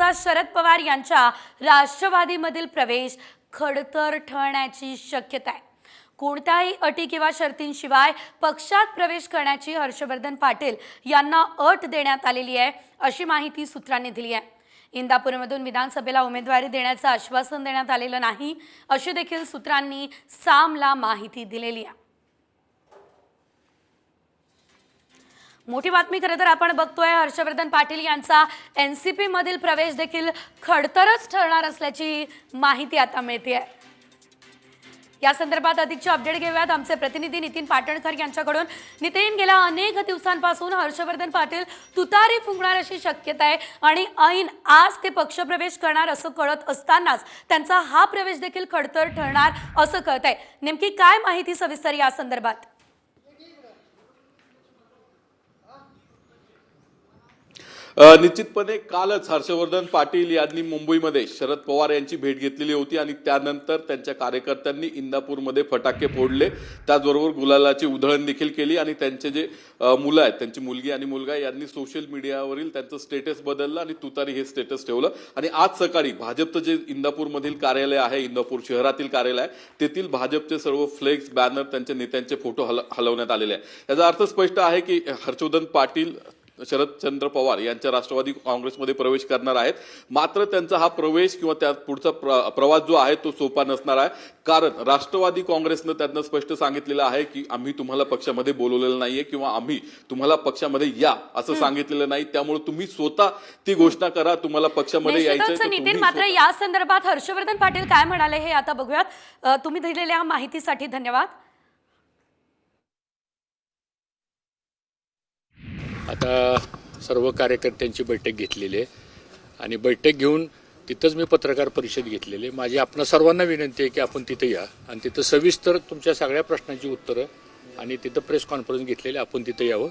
यांचा शरद पवार यांच्या राष्ट्रवादीमधील प्रवेश खडतर ठरण्याची शक्यता आहे. कोणत्याही अटी किंवा शर्तींशिवाय पक्षात प्रवेश करण्याची हर्षवर्धन पाटील यांना अट देण्यात आलेली आहे अशी माहिती सूत्रांनी दिली आहे. इंदापूरमधून विधानसभेला उमेदवारी देण्याचं आश्वासन देण्यात आलेलं नाही अशी देखील सूत्रांनी सामला माहिती दिलेली आहे. मोठी बातमी खरं तर आपण बघतोय. हर्षवर्धन पाटील यांचा एन सी पीमधील प्रवेश देखील खडतरच ठरणार असल्याची माहिती आता मिळते या संदर्भात अधिकचे अपडेट घेऊयात. आमचे प्रतिनिधी नितीन पाटणकर यांच्याकडून. नितीन गेल्या अनेक दिवसांपासून हर्षवर्धन पाटील तुतारी फुंकणार अशी शक्यता आहे आणि ऐन आज ते पक्षप्रवेश करणार असं कळत असतानाच त्यांचा हा प्रवेश देखील खडतर ठरणार असं कळत आहे नेमकी काय माहिती सविस्तर या संदर्भात? निश्चितपणे कालच हर्षवर्धन पाटील यांनी मुंबईमध्ये शरद पवार यांची भेट घेतलेली होती आणि त्यानंतर त्यांच्या कार्यकर्त्यांनी इंदापूरमध्ये फटाके फोडले. त्याचबरोबर गुलालाची उधळण देखील केली आणि त्यांचे जे मुलं आहेत त्यांची मुलगी आणि मुलगा यांनी सोशल मीडियावरील त्यांचं स्टेटस बदललं आणि तुतारी हे स्टेटस ठेवलं. आणि आज सकाळी भाजपचं जे इंदापूरमधील कार्यालय आहे इंदापूर शहरातील कार्यालय आहे तेथील भाजपचे सर्व फ्लेक्स बॅनर त्यांच्या नेत्यांचे फोटो हल हलवण्यात आलेले आहे याचा अर्थ स्पष्ट आहे की हर्षवर्धन पाटील शरदचंद्र पवार यांच्या राष्ट्रवादी काँग्रेसमध्ये प्रवेश करणार आहेत. मात्र त्यांचा हा प्रवेश किंवा त्या पुढचा प्र- प्रवास जो आहे तो सोपा नसणार आहे. कारण राष्ट्रवादी काँग्रेसनं त्यांना स्पष्ट सांगितलेलं आहे की आम्ही तुम्हाला पक्षामध्ये बोलवलेलं नाहीये किंवा आम्ही तुम्हाला पक्षामध्ये या असं सांगितलेलं नाही. त्यामुळे तुम्ही स्वतः ती घोषणा करा तुम्हाला पक्षामध्ये तर नितीन मात्र या संदर्भात हर्षवर्धन पाटील काय म्हणाले हे आता बघूयात. तुम्ही दिलेल्या माहितीसाठी धन्यवाद. आता सर्व कार्यकर्त्यांची बैठक घेतलेली आहे. आणि बैठक घेऊन तिथंच मी पत्रकार परिषद घेतलेली आहे. माझी आपणा सर्वांना विनंती आहे की आपण तिथं या. आणि तिथं सविस्तर तुमच्या सगळ्या प्रश्नांची उत्तरं आणि तिथं प्रेस कॉन्फरन्स घेतलेली आपण तिथं यावं.